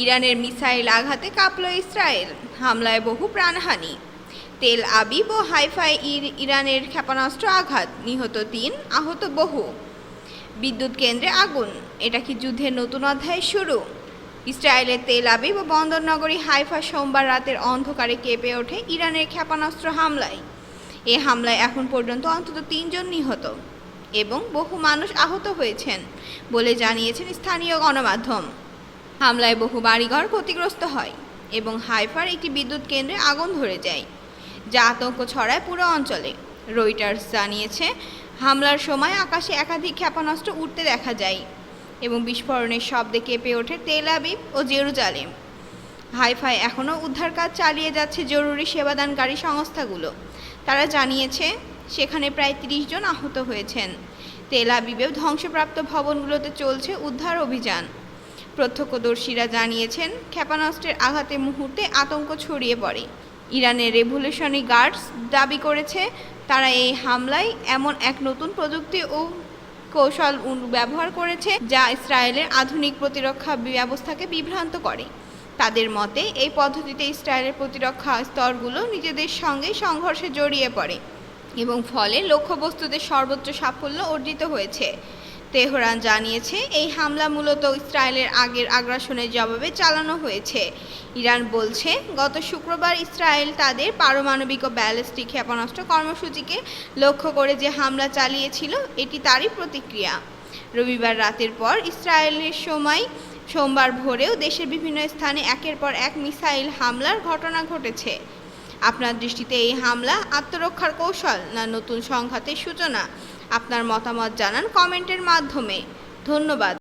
ইরানের মিসাইল আঘাতে কাঁপল ইসরায়েল। হামলায় বহু প্রাণহানি। তেল আবিব ও হাইফাই ইর- ইরানের ক্ষেপণাস্ত্র আঘাত, নিহত তিন, আহত বহু। বিদ্যুৎ কেন্দ্রে আগুন, এটা কি যুদ্ধের নতুন অধ্যায় শুরু? ইসরায়েলের তেল আবিব ও বন্দরনগরী হাইফা সোমবার রাতের অন্ধকারে কেঁপে ওঠে ইরানের ক্ষেপণাস্ত্র হামলায়। এ হামলায় এখন পর্যন্ত অন্তত তিনজন নিহত এবং বহু মানুষ আহত হয়েছেন বলে জানিয়েছেন স্থানীয় গণমাধ্যম। হামলায় বহু বাড়িঘর ক্ষতিগ্রস্ত হয় এবং হাইফার একটি বিদ্যুৎ কেন্দ্রে আগুন ধরে যায়, যা আতঙ্ক ছড়ায় পুরো অঞ্চলে। রয়টার্স জানিয়েছে, হামলার সময় আকাশে একাধিক ক্ষেপণাস্ত্র উঠতে দেখা যায় এবং বিস্ফোরণের শব্দে কেঁপে ওঠে তেল আবিব ও জেরুজালেম। হাইফাই এখনও উদ্ধার কাজ চালিয়ে যাচ্ছে জরুরি সেবাদানকারী সংস্থাগুলো। তারা জানিয়েছে, সেখানে প্রায় তিরিশ জন আহত হয়েছেন। তেল আবিবেও ধ্বংসপ্রাপ্ত ভবনগুলোতে চলছে উদ্ধার অভিযান। প্রত্যক্ষদর্শীরা জানিয়েছেন, ক্ষেপণাস্ত্রের আঘাতে মুহূর্তে আতঙ্ক ছড়িয়ে পড়ে। ইরানের রেভলিউশনারি গার্ডস দাবি করেছে, তারা এই হামলায় এমন এক নতুন প্রযুক্তি ও কৌশল ব্যবহার করেছে, যা ইসরায়েলের আধুনিক প্রতিরক্ষা ব্যবস্থাকে বিভ্রান্ত করে। তাদের মতে, এই পদ্ধতিতে ইসরায়েলের প্রতিরক্ষা স্তরগুলো নিজেদের সঙ্গে সংঘর্ষে জড়িয়ে পড়ে এবং ফলে লক্ষ্যবস্তুতে সর্বোচ্চ সাফল্য অর্জিত হয়েছে। তেহরান জানিয়েছে, এই হামলা মূলত ইসরায়েলের আগের আগ্রাসনের জবাবে চালানো হয়েছে। ইরান বলছে, গত শুক্রবার ইসরায়েল তাদের পারমাণবিক ও ব্যালিস্টিক ক্ষেপণাস্ত্র কর্মসূচিকে লক্ষ্য করে যে হামলা চালিয়েছিল, এটি তারই প্রতিক্রিয়া। রবিবার রাতের পর ইসরায়েলের সময় সোমবার ভোরেও দেশের বিভিন্ন স্থানে একের পর এক মিসাইল হামলার ঘটনা ঘটেছে। আপনার দৃষ্টিতে এই হামলা আত্মরক্ষার কৌশল না নতুন সংঘাতের সূচনা? আপনার মতামত জানান কমেন্টের মাধ্যমে। ধন্যবাদ।